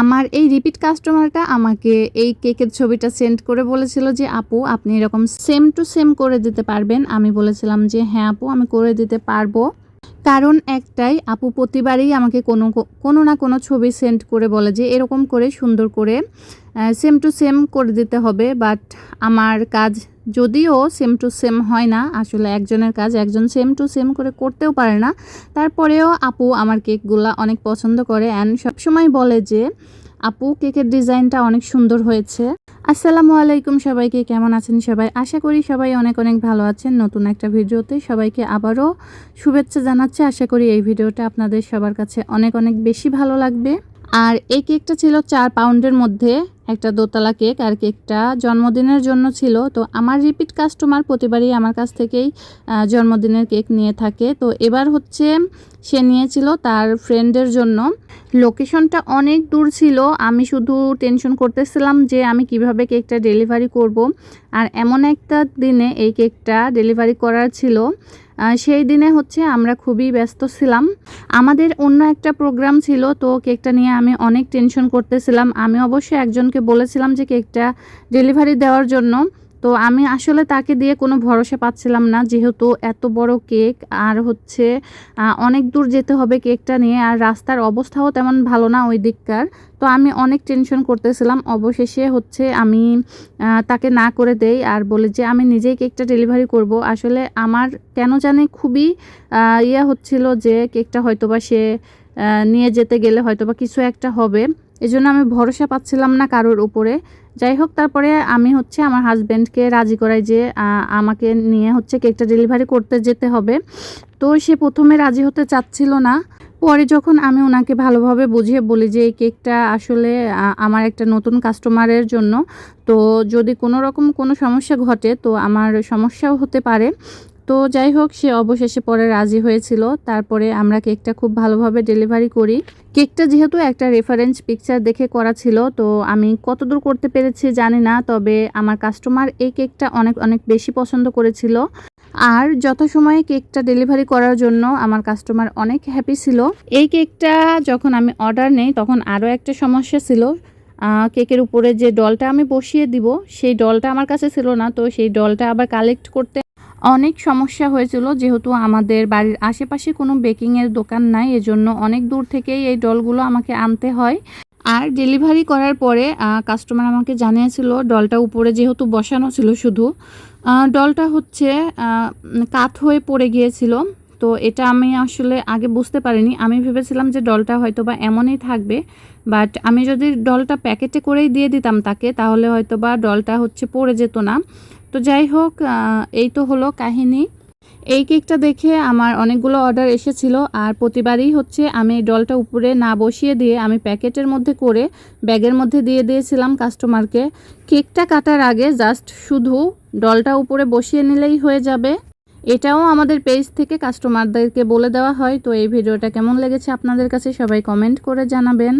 আমার এই রিপিট কাস্টমারটা আমাকে এই কেকের ছবিটা সেন্ড করে বলেছিল যে, আপু, আপনি এরকম সেম টু সেম করে দিতে পারবেন। আমি বলেছিলাম যে হ্যাঁ আপু, আমি করে দিতে পারব। কারণ একটাই, আপু প্রতিবারই আমাকে কোনো কোনো না কোনো ছবি সেন্ড করে বলে যে, এরকম করে সুন্দর করে সেম টু সেম করে দিতে হবে। বাট আমার কাজ যদিও সেম টু সেম হয় না, আসলে একজনের কাজ একজন সেম টু সেম করে করতেও পারে না। তারপরেও আপু আমার কেকগুলা অনেক পছন্দ করে অ্যান্ড সবসময় বলে যে, আপু, কেকের ডিজাইনটা অনেক সুন্দর হয়েছে। আসসালামু আলাইকুম সবাইকে, কেমন আছেন সবাই? আশা করি সবাই অনেক অনেক ভালো আছেন। নতুন একটা ভিডিওতে সবাইকে আবারও শুভেচ্ছা জানাচ্ছি। আশা করি এই ভিডিওটা আপনাদের সবার কাছে অনেক অনেক বেশি ভালো লাগবে। আর এই কেকটা ছিল চার পাউন্ডের মধ্যে। একটা দোতলা কেক আর কেকটা জন্মদিনের জন্য ছিল। তো আমার রিপিট কাস্টমার প্রতিবারই আমার কাছ থেকেই জন্মদিনের কেক নিয়ে থাকে। তো এবার হচ্ছে সে নিয়েছিল তার ফ্রেন্ডের জন্য। লোকেশনটা অনেক দূর ছিল। আমি শুধু টেনশন করতেছিলাম যে আমি কীভাবে কেকটা ডেলিভারি করব। আর এমন একটা দিনে এই কেকটা ডেলিভারি করার ছিল। সেই দিনে হচ্ছে আমরা খুবই ব্যস্ত ছিলাম। আমাদের অন্য একটা প্রোগ্রাম ছিল। তো কেকটা নিয়ে আমি অনেক টেনশন করতেছিলাম। আমি অবশ্যই একজনকে বলেছিলাম যে কেকটা ডেলিভারি দেওয়ার জন্য। তো আমি আসলে তাকে দিয়ে কোনো ভরসা পাচ্ছিলাম না যেহেতু এত বড় কেক আর হচ্ছে অনেক দূর যেতে হবে কেকটা নিয়ে আর রাস্তার অবস্থাও তেমন ভালো না ওই দিককার। তো আমি অনেক টেনশন করতেছিলাম। অবশেষে হচ্ছে আমি তাকে না করে দেই আর বলে যে আমি নিজেই কেকটা ডেলিভারি করব। আসলে আমার কেন জানি খুবই ইয়ে হচ্ছিল যে কেকটা হয়তোবা সে নিয়ে যেতে গেলে হয়তোবা কিছু একটা হবে। এজন্য আমি ভরসা পাচ্ছিলাম না কারোর উপরে। যাই হোক, তারপরে আমি হচ্ছে আমার হাজব্যান্ডকে রাজি করাই যে আমাকে নিয়ে হচ্ছে কেকটা ডেলিভারি করতে যেতে হবে। তো সে প্রথমে রাজি হতে চাচ্ছিল না। পরে যখন আমি ওনাকে ভালোভাবে বুঝিয়ে বলি যে, এই কেকটা আসলে আমার একটা নতুন কাস্টমারের জন্য, তো যদি কোনো রকম কোনো সমস্যা ঘটে, তো আমার সমস্যাও হতে পারে। তো যাই হোক, সে অবশেষে পরে রাজি হয়েছিল। তারপরে আমরা কেকটা খুব ভালোভাবে ডেলিভারি করি। কেকটা যেহেতু একটা রেফারেন্স পিকচার দেখে করা ছিল, তো আমি কতদূর করতে পেরেছি জানি না, তবে আমার কাস্টমার এই কেকটা অনেক অনেক বেশি পছন্দ করেছিল। আর যথাসময়ে কেকটা ডেলিভারি করার জন্য আমার কাস্টমার অনেক হ্যাপি ছিল। এই কেকটা যখন আমি অর্ডার নেই, তখন আরও একটা সমস্যা ছিল। কেকের উপরে যে ডলটা আমি বসিয়ে দিব, সেই ডলটা আমার কাছে ছিল না, তো সেই ডলটা আবার কালেক্ট করতে অনেক সমস্যা হয়েছিল, যেহেতু আমাদের বাড়ির আশেপাশে কোনো বেকিংয়ের দোকান নাই, এজন্য অনেক দূর থেকেই এই ডলগুলো আমাকে আনতে হয়। আর ডেলিভারি করার পরে কাস্টমার আমাকে জানিয়েছিল ডলটা উপরে যেহেতু বসানো ছিল শুধু ডলটা হচ্ছে কাত হয়ে পড়ে গিয়েছিল। তো এটা আমি আসলে আগে বুঝতে পারিনি। আমি ভেবেছিলাম যে ডলটা হয়তো বা এমনই থাকবে বাট আমি যদি ডলটা প্যাকেটে করেই দিয়ে দিতাম তাকে, তাহলে হয়তো বা ডলটা হচ্ছে পড়ে যেত না। তো যাই হোক এই তো হলো কাহিনী। এই কেকটা দেখে আমার অনেকগুলো অর্ডার এসেছিল, আর প্রতিবারই হচ্ছে আমি ডলটা উপরে না বসিয়ে দিয়ে আমি প্যাকেটের মধ্যে করে ব্যাগের মধ্যে দিয়ে দিয়েছিলাম কাস্টমারকে। কেকটা কাটার আগে জাস্ট শুধু ডলটা উপরে বসিয়ে নিলেই হয়ে যাবে। এটাও আমাদের পেজ থেকে কাস্টমারদেরকে বলে দেওয়া হয়। তো এই ভিডিওটা কেমন লেগেছে আপনাদের কাছে সবাই কমেন্ট করে জানাবেন।